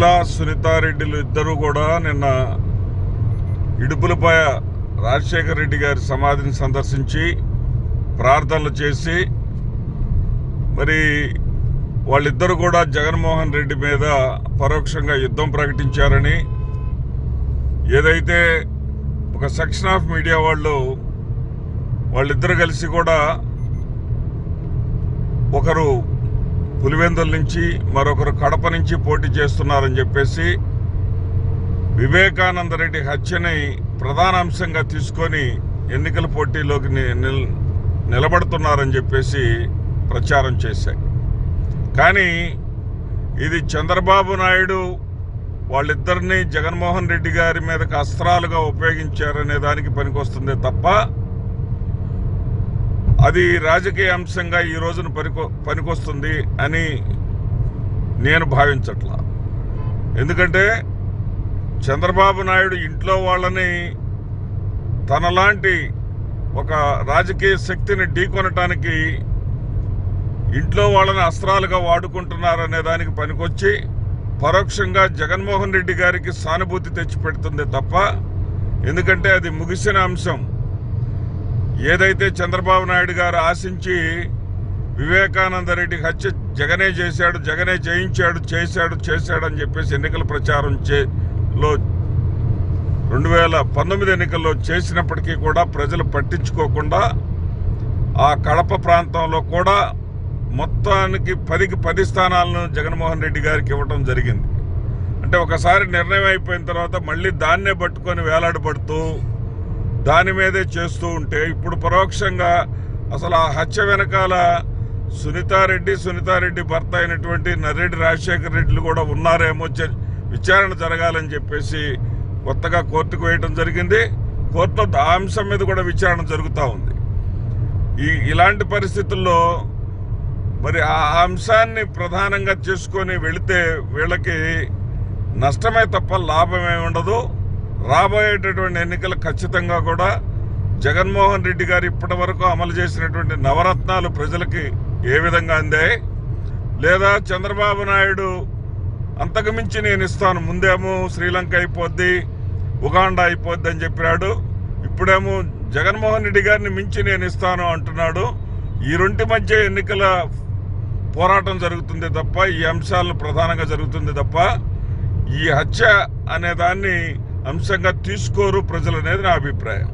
సునీతారెడ్డిలు ఇద్దరు కూడా నిన్న ఇడుపులపాయ రాజశేఖర రెడ్డి గారి సమాధిని సందర్శించి ప్రార్థనలు చేసి మరి వాళ్ళిద్దరు కూడా జగన్మోహన్ రెడ్డి మీద పరోక్షంగా యుద్ధం ప్రకటించారని ఏదైతే ఒక సెక్షన్ ఆఫ్ మీడియా వాళ్ళు వాళ్ళిద్దరు కలిసి కూడా ఒకరు పులివెందుల నుంచి మరొకరు కడప నుంచి పోటీ చేస్తున్నారని చెప్పేసి వివేకానంద రెడ్డి హత్యని ప్రధాన అంశంగా తీసుకొని ఎన్నికల పోటీలోకి నిలబడుతున్నారని చెప్పేసి ప్రచారం చేశాయి. కానీ ఇది చంద్రబాబు నాయుడు వాళ్ళిద్దరిని జగన్మోహన్ రెడ్డి గారి మీదకి అస్త్రాలుగా ఉపయోగించారనే దానికి పనికొస్తుంది తప్ప అది రాజకీయ అంశంగా ఈ రోజున పనికొ పనికొస్తుంది అని నేను భావించట్లా. ఎందుకంటే చంద్రబాబు నాయుడు ఇంట్లో వాళ్ళని తనలాంటి ఒక రాజకీయ శక్తిని ఢీకొనటానికి ఇంట్లో వాళ్ళని అస్త్రాలుగా వాడుకుంటున్నారనే దానికి పనికొచ్చి పరోక్షంగా జగన్మోహన్ రెడ్డి గారికి సానుభూతి తెచ్చిపెడుతుంది తప్ప ఎందుకంటే అది ముగిసిన అంశం. ఏదైతే చంద్రబాబు నాయుడు గారు ఆశించి వివేకానంద రెడ్డి హత్య జగనే చేశాడు జగనే జయించాడు చేశాడు చేశాడు అని చెప్పేసి ఎన్నికల ప్రచారం చే లో రెండు వేల పంతొమ్మిది ఎన్నికల్లో చేసినప్పటికీ కూడా ప్రజలు పట్టించుకోకుండా ఆ కడప ప్రాంతంలో కూడా మొత్తానికి పదికి పది స్థానాలను జగన్మోహన్ రెడ్డి గారికి ఇవ్వటం జరిగింది. అంటే ఒకసారి నిర్ణయం అయిపోయిన తర్వాత మళ్ళీ దాన్నే పట్టుకొని వేలాడబడుతూ దాని మీదే చేస్తూ ఉంటే ఇప్పుడు పరోక్షంగా అసలు ఆ హత్య వెనకాల సునీతారెడ్డి సునీతారెడ్డి భర్త అయినటువంటి నర్రెడ్డి రాజశేఖర రెడ్డిలు కూడా ఉన్నారేమో చ- విచారణ జరగాలని చెప్పేసి కొత్తగా కోర్టుకు వేయటం జరిగింది. కోర్టులో ఆ అంశం మీద కూడా విచారణ జరుగుతూ ఉంది. ఈ ఇలాంటి పరిస్థితుల్లో మరి ఆ అంశాన్ని ప్రధానంగా చేసుకొని వెళితే వీళ్ళకి నష్టమే తప్ప లాభమే ఉండదు. రాబోయేటటువంటి ఎన్నికలు ఖచ్చితంగా కూడా జగన్మోహన్ రెడ్డి గారు ఇప్పటి వరకు అమలు చేసినటువంటి నవరత్నాలు ప్రజలకి ఏ విధంగా అందాయి? లేదా చంద్రబాబు నాయుడు అంతకు మించి నేను ఇస్తాను ముందేమో శ్రీలంక అయిపోద్ది ఉగాండా అయిపోద్ది అని చెప్పాడు ఇప్పుడేమో జగన్మోహన్ రెడ్డి గారిని మించి నేను ఇస్తాను అంటున్నాడు. ఈ రెండు మధ్య ఎన్నికల పోరాటం జరుగుతుంది తప్ప ఈ అంశాలను ప్రధానంగా జరుగుతుంది తప్ప ఈ హత్య అనే దాన్ని అంశంగా తీసుకోరు ప్రజలు అనేది నా అభిప్రాయం.